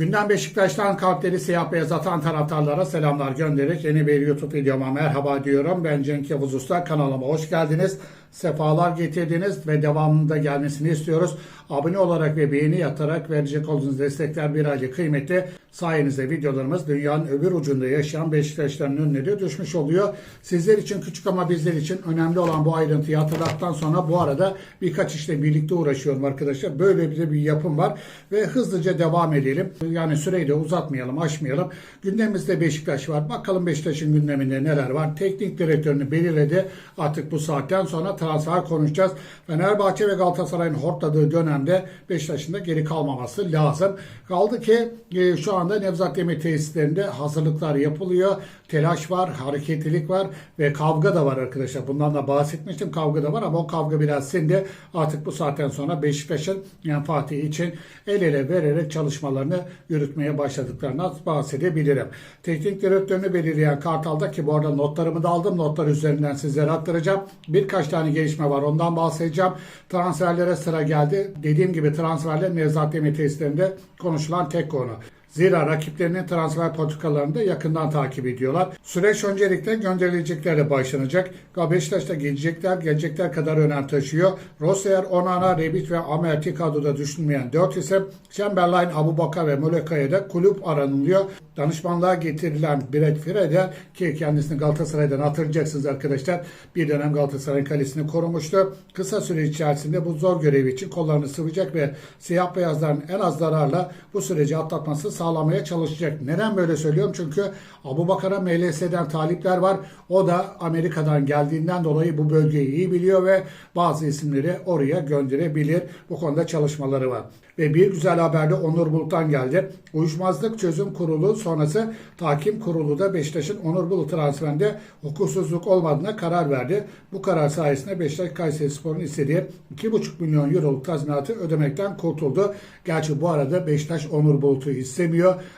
Gündem Beşiktaş'tan kalpleri siyah beyaz atan taraftarlara selamlar göndererek yeni bir YouTube videoma merhaba diyorum. Ben Cenk Yavuz Usta kanalıma hoş geldiniz. Sefalar getirdiniz ve devamında gelmesini istiyoruz. Abone olarak ve beğeni yatarak verecek olduğunuz destekler bir aile kıymetli. Sayenizde videolarımız dünyanın öbür ucunda yaşayan Beşiktaşların önüne düşmüş oluyor. Sizler için küçük ama bizler için önemli olan bu ayrıntıyı hatırlattıktan sonra bu arada birkaç işle birlikte uğraşıyorum arkadaşlar. Böyle bir bir yapım var ve hızlıca devam edelim. Yani süreyi de uzatmayalım, aşmayalım. Gündemimizde Beşiktaş var. Bakalım Beşiktaş'ın gündeminde neler var. Teknik direktörünü belirledi. Artık bu saatten sonra transfer konuşacağız. Fenerbahçe ve Galatasaray'ın hortladığı dönemde Beşiktaş'ın da geri kalmaması lazım. Kaldı ki e, şu anda Nevzat Demir tesislerinde hazırlıklar yapılıyor. Telaş var, hareketlilik var ve kavga da var arkadaşlar. Bundan da bahsetmiştim. Kavga da var ama o kavga biraz sindi. Artık bu saatten sonra Beşiktaş'ın menfaati için el ele vererek çalışmalarını yürütmeye başladıklarından bahsedebilirim. Teknik direktörünü belirleyen Kartal'da ki bu arada notlarımı da aldım. Notlar üzerinden sizlere aktaracağım. Birkaç tane gelişme var. Ondan bahsedeceğim. Transferlere sıra geldi. Dediğim gibi transferler Nevzat Demir tesislerinde konuşulan tek konu. Zira rakiplerinin transfer politikalarını da yakından takip ediyorlar. Süreç öncelikle gönderileceklerle başlanacak. Beşiktaş'ta gelecekler, gelecekler kadar önem taşıyor. Rossier, Onana, Rebic ve Amerti kadroda düşünmeyen 4 isim Chamberlain, Abu Bakar ve Muleka'ya da kulüp aranılıyor. Danışmanlığa getirilen Brett Freder ki kendisini Galatasaray'dan hatırlayacaksınız arkadaşlar. Bir dönem Galatasaray kalesini korumuştu. Kısa süre içerisinde bu zor görevi için kollarını sıvayacak ve siyah beyazların en az zararla bu süreci atlatması sağlamaya çalışacak. Neden böyle söylüyorum? Çünkü Abu Bakar'a MLS'den talipler var. O da Amerika'dan geldiğinden dolayı bu bölgeyi iyi biliyor ve bazı isimleri oraya gönderebilir. Bu konuda çalışmaları var. Ve bir güzel haber de Onur Bulut'tan geldi. Uyuşmazlık Çözüm Kurulu sonrası Takim Kurulu da Beşiktaş'ın Onur Bulut transferinde hukuksuzluk olmadığına karar verdi. Bu karar sayesinde Beşiktaş Kayseri Spor'un istediği 2,5 milyon euroluk tazminatı ödemekten kurtuldu. Gerçi bu arada Beşiktaş Onur Bulut'u istemiyor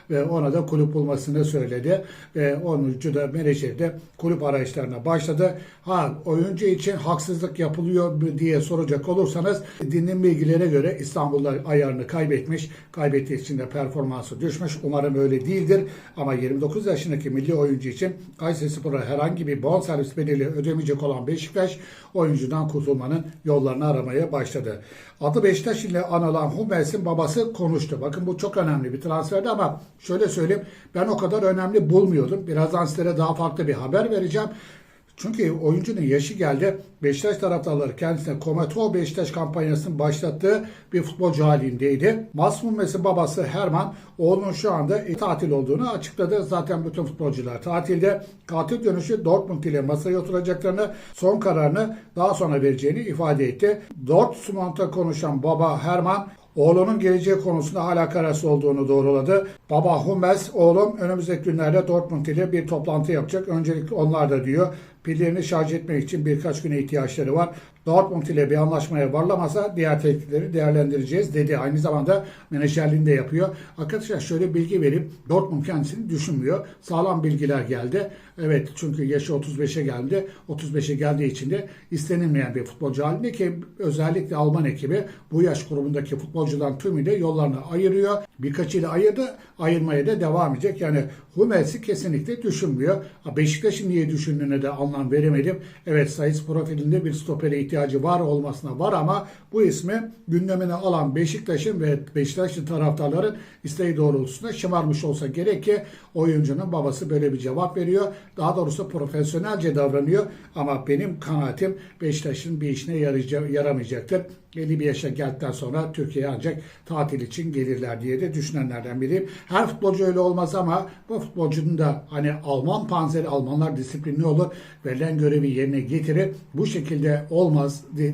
ve ona da kulüp bulmasını söyledi. Ve Onurcu da menajeri de kulüp arayışlarına başladı. Ha oyuncu için haksızlık yapılıyor diye soracak olursanız dinleyen bilgilere göre İstanbul'da ayarını kaybetmiş. Kaybettiği için de performansı düşmüş. Umarım öyle değildir. Ama 29 yaşındaki milli oyuncu için Kayserispor'a herhangi bir bonservis bedeli ödemeyecek olan Beşiktaş oyuncudan kurtulmanın yollarını aramaya başladı. Adı Beşiktaş ile anılan Hummels'in babası konuştu. Bakın bu çok önemli bir transferdi ama şöyle söyleyeyim ben o kadar önemli bulmuyordum. Birazdan sizlere daha farklı bir haber vereceğim. Çünkü oyuncunun yaşı geldi. Beşiktaş taraftarları kendisine Kometo Beşiktaş kampanyasını başlattığı bir futbolcu halindeydi. Masum Messi babası Herman oğlunun şu anda tatil olduğunu açıkladı. Zaten bütün futbolcular tatilde. Katil dönüşü Dortmund ile masaya oturacaklarını son kararını daha sonra vereceğini ifade etti. Dortmund'a konuşan baba Herman Oğlunun geleceği konusunda hala kararsız olduğunu doğruladı. Baba Hummels, oğlum önümüzdeki günlerde Dortmund ile bir toplantı yapacak. Öncelikle onlar da diyor pillerini şarj etmek için birkaç güne ihtiyaçları var. Dortmund ile bir anlaşmaya varlamasa diğer teklifleri değerlendireceğiz dedi. Aynı zamanda menajerliğini de yapıyor. Arkadaşlar şöyle bilgi vereyim. Dortmund kendisini düşünmüyor. Sağlam bilgiler geldi. Evet çünkü yaşı 35'e geldi. 35'e geldiği için de istenilmeyen bir futbolcu halinde ki özellikle Alman ekibi bu yaş grubundaki futbolcuların tümüyle yollarını ayırıyor. Birkaçıyla ayırdı. Ayırmaya da devam edecek. Yani Hummels'i kesinlikle düşünmüyor. Beşiktaş'ın niye düşündüğüne de anlam veremedim. Evet sayıs profilinde bir stopere ihtiyacı var olmasına var ama bu ismi gündemine alan Beşiktaş'ın ve Beşiktaşlı taraftarların isteği doğrultusunda şımarmış olsa gerek ki oyuncunun babası böyle bir cevap veriyor. Daha doğrusu profesyonelce davranıyor ama benim kanaatim Beşiktaş'ın bir işine yaramayacaktır. Belli bir yaşa geldikten sonra Türkiye'ye ancak tatil için gelirler diye de düşünenlerden biriyim. Her futbolcu öyle olmaz ama bu futbolcunun da hani Alman panzeri, Almanlar disiplinli olur. Verilen görevi yerine getirir. Bu şekilde olmaz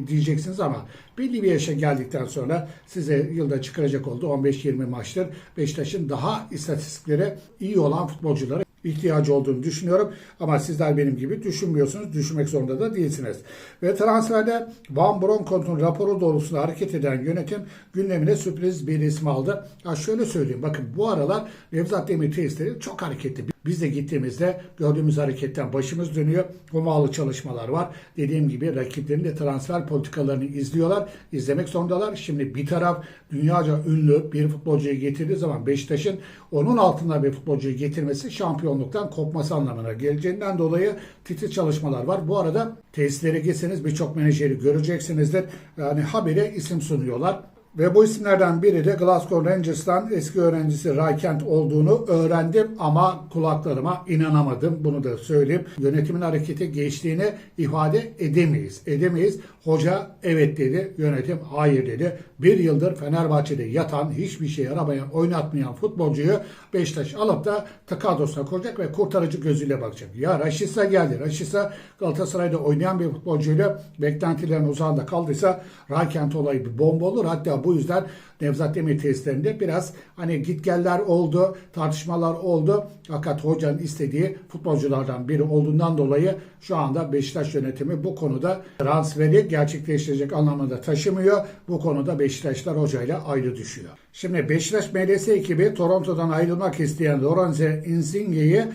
diyeceksiniz ama belli bir yaşa geldikten sonra size yılda çıkaracak olduğu 15-20 maçtır. Beşiktaş'ın daha istatistikleri iyi olan futbolcuları ihtiyacı olduğunu düşünüyorum. Ama sizler benim gibi düşünmüyorsunuz. Düşünmek zorunda da değilsiniz. Ve transferde Van Bronckhorst'un raporu doğrultusunda hareket eden yönetim gündemine sürpriz bir isim aldı. Ya şöyle söyleyeyim. Bakın bu aralar Nevzat Demir tesisleri çok hareketli. Biz de gittiğimizde gördüğümüz hareketten başımız dönüyor. Hummalı çalışmalar var. Dediğim gibi rakiplerin de transfer politikalarını izliyorlar. İzlemek zorundalar. Şimdi bir taraf dünyaca ünlü bir futbolcuyu getirdiği zaman Beşiktaş'ın onun altında bir futbolcuyu getirmesi şampiyonluktan kopması anlamına geleceğinden dolayı titiz çalışmalar var. Bu arada tesislere gitseniz birçok menajeri göreceksinizdir. Yani habire isim sunuyorlar. Ve bu isimlerden biri de Glasgow Rangers'tan eski öğrencisi Ray Kent olduğunu öğrendim ama kulaklarıma inanamadım. Bunu da söyleyeyim. Yönetimin harekete geçtiğini ifade edemeyiz. Edemeyiz. Hoca evet dedi, yönetim hayır dedi. Bir yıldır Fenerbahçe'de yatan, hiçbir şey yaramayan, oynatmayan futbolcuyu Beşiktaş alıp da takadosuna koyacak ve kurtarıcı gözüyle bakacak. Ya Raşisa geldi. Raşisa Galatasaray'da oynayan bir futbolcuyla beklentilerin uzağında kaldıysa Raykent olayı bir bomba olur. Hatta bu Who is that? Nevzat Demir testlerinde biraz hani gitgeller oldu, tartışmalar oldu. Fakat hocanın istediği futbolculardan biri olduğundan dolayı şu anda Beşiktaş yönetimi bu konuda transferi gerçekleştirecek anlamında taşımıyor. Bu konuda Beşiktaşlar hocayla ayrı düşüyor. Şimdi Beşiktaş MLS ekibi Toronto'dan ayrılmak isteyen Lorenzo Insigne'yi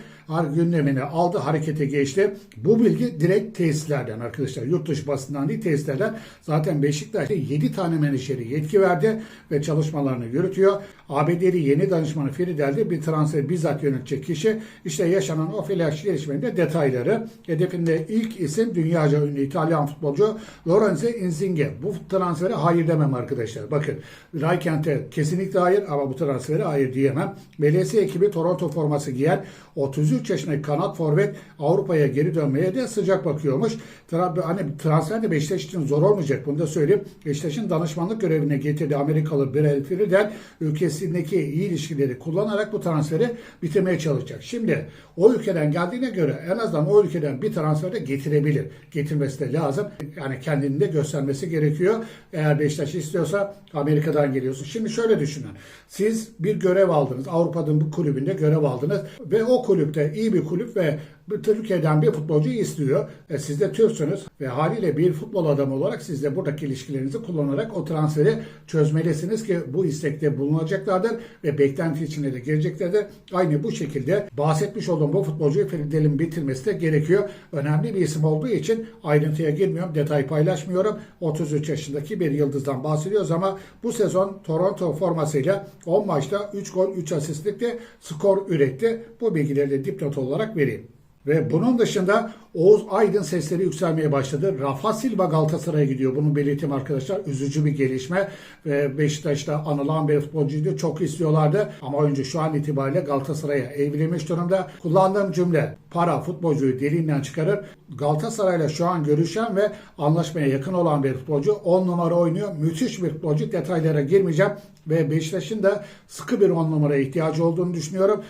gündemine aldı, harekete geçti. Bu bilgi direkt tesislerden arkadaşlar. Yurt dışı basından değil tesislerden. Zaten Beşiktaş'ta 7 tane menajeri yetki verdi ve çalışmalarını yürütüyor. ABD'li yeni danışmanı Fridel'de bir transfer bizzat yönetecek kişi. İşte yaşanan o flash gelişmenin de detayları. Hedefinde ilk isim dünyaca ünlü İtalyan futbolcu Lorenzo Insigne. Bu transfere hayır demem arkadaşlar. Bakın Raykent'e kesinlikle hayır ama bu transfere hayır diyemem. MLS ekibi Toronto forması giyen 33 yaşındaki kanat forvet Avrupa'ya geri dönmeye de sıcak bakıyormuş. Tra- Hani transfer de Beşiktaş için zor olmayacak. Bunu da söyleyeyim. Beşiktaş'ın danışmanlık görevine getirdiği Amerikalı Brel Friedel ülkesindeki iyi ilişkileri kullanarak bu transferi bitirmeye çalışacak. Şimdi o ülkeden geldiğine göre en azından o ülkeden bir transfer de getirebilir. Getirmesi de lazım. Yani kendini de göstermesi gerekiyor. Eğer Beşiktaş istiyorsa Amerika'dan geliyorsun. Şimdi şöyle düşünün. Siz bir görev aldınız. Avrupa'nın bu kulübünde görev aldınız ve o kulüpte iyi bir kulüp ve Türkiye'den bir futbolcu istiyor. E, siz de Türksünüz ve haliyle bir futbol adamı olarak siz de buradaki ilişkilerinizi kullanarak o transferi çözmelisiniz ki bu istekte bulunacaklardır ve beklenti içine de geleceklerdir. Aynı bu şekilde bahsetmiş olduğum bu futbolcuyu Fridel'in bitirmesi de gerekiyor. Önemli bir isim olduğu için ayrıntıya girmiyorum, detay paylaşmıyorum. 33 yaşındaki bir yıldızdan bahsediyoruz ama bu sezon Toronto formasıyla 10 maçta 3 gol 3 asistlikle skor üretti. Bu bilgileri de dipnot olarak vereyim. Ve bunun dışında Oğuz Aydın sesleri yükselmeye başladı. Rafa Silva Galatasaray'a gidiyor. Bunu belirteyim arkadaşlar. Üzücü bir gelişme. Ve Beşiktaş'ta anılan bir futbolcuydu. Çok istiyorlardı. Ama oyuncu şu an itibariyle Galatasaray'a evlenmiş durumda. Kullandığım cümle para futbolcuyu deliğinden çıkarır. Galatasaray'la şu an görüşen ve anlaşmaya yakın olan bir futbolcu. 10 numara oynuyor. Müthiş bir futbolcu. Detaylara girmeyeceğim. Ve Beşiktaş'ın da sıkı bir 10 numaraya ihtiyacı olduğunu düşünüyorum.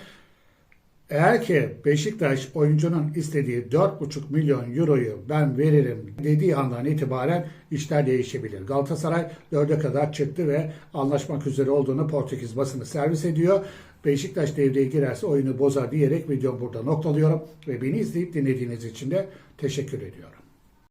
Eğer ki Beşiktaş oyuncunun istediği 4,5 milyon euroyu ben veririm dediği andan itibaren işler değişebilir. Galatasaray 4'e kadar çıktı ve anlaşmak üzere olduğunu Portekiz basını servis ediyor. Beşiktaş devreye girerse oyunu bozar diyerek videomu burada noktalıyorum ve beni izleyip dinlediğiniz için de teşekkür ediyorum.